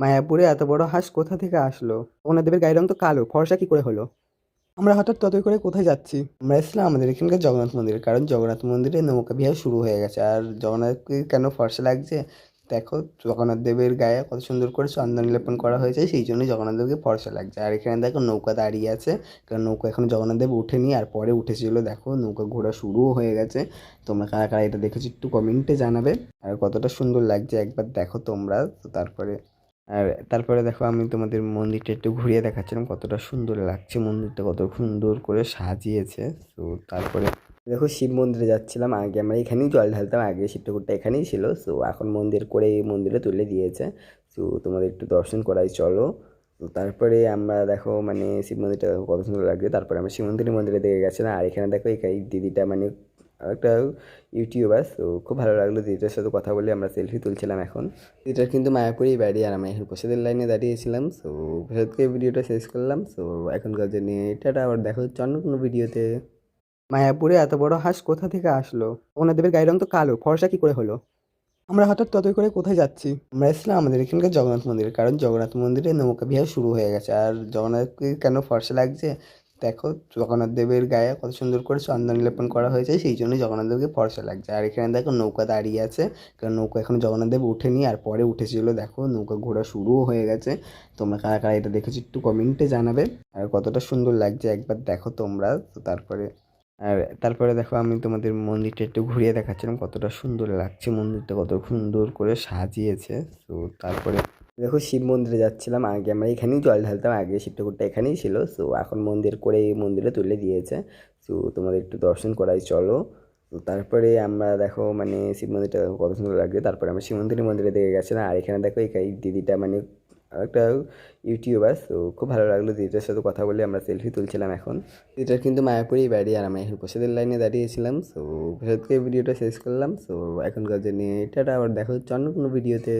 মায়াপুরে এত বড় হাঁস কোথা থেকে আসলো? ওনাদেবের গায়ের রং তো কালো, ফর্সা কি করে হলো? আমরা হঠাৎ ততই করে কোথায় যাচ্ছি? আমরা এসেছিলাম আমাদের এখানকার জগন্নাথ মন্দিরে, কারণ জগন্নাথ মন্দিরে নৌকা বিহার শুরু হয়ে গেছে। আর জগন্নাথকে কেন ফর্সা লাগছে? দেখো, জগন্নাথ দেবের গায়ে কত সুন্দর করে চন্দন লেপন করা হয়েছে, সেই জন্যই জগন্নাথ দেবকে ফর্সা লাগছে। আর এখানে দেখো নৌকা দাঁড়িয়ে আছে, কারণ নৌকা এখন জগন্নাথ দেব উঠেনি আর পরে উঠেছিল। দেখো, নৌকা ঘোরা শুরুও হয়ে গেছে। তোমরা কারা কারা এটা দেখেছ একটু কমেন্টে জানাবে। আর কতটা সুন্দর লাগছে, একবার দেখো তোমরা, তো তারপরে আর তারপরে দেখো আমি তোমাদের মন্দিরটা একটু ঘুরিয়ে দেখাচ্ছিলাম, কতটা সুন্দর লাগছে মন্দিরটা, কত সুন্দর করে সাজিয়েছে। তো তারপরে দেখো শিব মন্দিরে যাচ্ছিলাম, আগে আমরা এখানেই জল ঢালতাম, আগে শিব ঠাকুরটা এখানেই ছিল। সো এখন মন্দির করে এই মন্দিরে তুলে দিয়েছে। তো তোমাদের একটু দর্শন করাই, চলো। তো তারপরে আমরা দেখো মানে শিব মন্দিরটা কত সুন্দর লাগছে। তারপরে আমরা শিব মন্দিরের মন্দিরে দেখে গেছিলাম, আর এখানে দেখো এই দিদিটা মানে একটা ইউটিউবার তো খুব ভালো লাগল দিদিটার সাথে কথা বলে আমরা সেলফি তুলছিলাম এখন। দিদিটার কিন্তু মায়াপুরেই বাড়ি আর আমি এখন প্রসাদের লাইনে দাঁড়িয়েছিলাম সো প্রসাদকে ভিডিওটা শেষ করলাম সো এখনকার জন্য এটা আবার দেখা অন্য কোনো ভিডিওতে মায়াপুরে এত বড় হাঁস কোথা থেকে আসলো? ওনাদেবের গায়ের রং তো কালো, ফর্সা কি করে হলো? আমরা হঠাৎ ততই করে কোথায় যাচ্ছি? আমরা এসেছিলাম আমাদের এখানকার জগন্নাথ মন্দিরে, কারণ জগন্নাথ মন্দিরে নৌকা বিহার শুরু হয়ে গেছে, আর জগন্নাথকে কেন ফর্সা লাগছে? দেখো, জগন্নাথ দেবের গায়ে কত সুন্দর করে চন্দন লেপন করা হয়েছে, সেই জন্যই জগন্নাথ দেবকে ফর্সা লাগছে। আর এখানে দেখো, নৌকা দাঁড়িয়ে আছে। কারণ নৌকা এখন জগন্নাথ দেব উঠেনি আর পরে উঠেছিল। দেখো, নৌকা ঘোরা শুরুও হয়ে গেছে। তোমরা কারা কারা এটা দেখেছ একটু কমেন্টে জানাবে। আর কতটা সুন্দর লাগছে, একবার দেখো তোমরা। তো তারপরে, আর তারপরে দেখো, আমি তোমাদের মন্দিরটা একটু ঘুরিয়ে দেখাচ্ছিলাম, কতটা সুন্দর লাগছে মন্দিরটা, কত সুন্দর করে সাজিয়েছে। তো তারপরে দেখো শিব মন্দিরে যাচ্ছিলাম, আগে আমরা এখানেই জল ঢালতাম, আগে শিব ঠাকুরটা এখানেই ছিল। সো এখন মন্দির করে এই মন্দিরে তুলে দিয়েছে। তো তোমাদের একটু দর্শন করাই, চলো। তারপরে আমরা দেখো মানে শিব মন্দিরটা কত সুন্দর লাগছে। তারপরে আমরা শিব মন্দিরের মন্দিরে দেখে গেছিলাম আর এখানে দেখো এই দিদিটা মানে একটা ইউটিউবার তো খুব ভালো লাগল দিদিটার সাথে কথা বলে। আমরা সেলফি তুলছিলাম এখন। দিদিটার কিন্তু মায়াপুরেই বাড়ি, আর আমি এখন প্রসাদের লাইনে দাঁড়িয়েছিলাম। সো প্রসাদকে ভিডিওটা শেষ করলাম। সো এখনকার জন্য এটা আবার দেখা হচ্ছে অন্য কোনো ভিডিওতে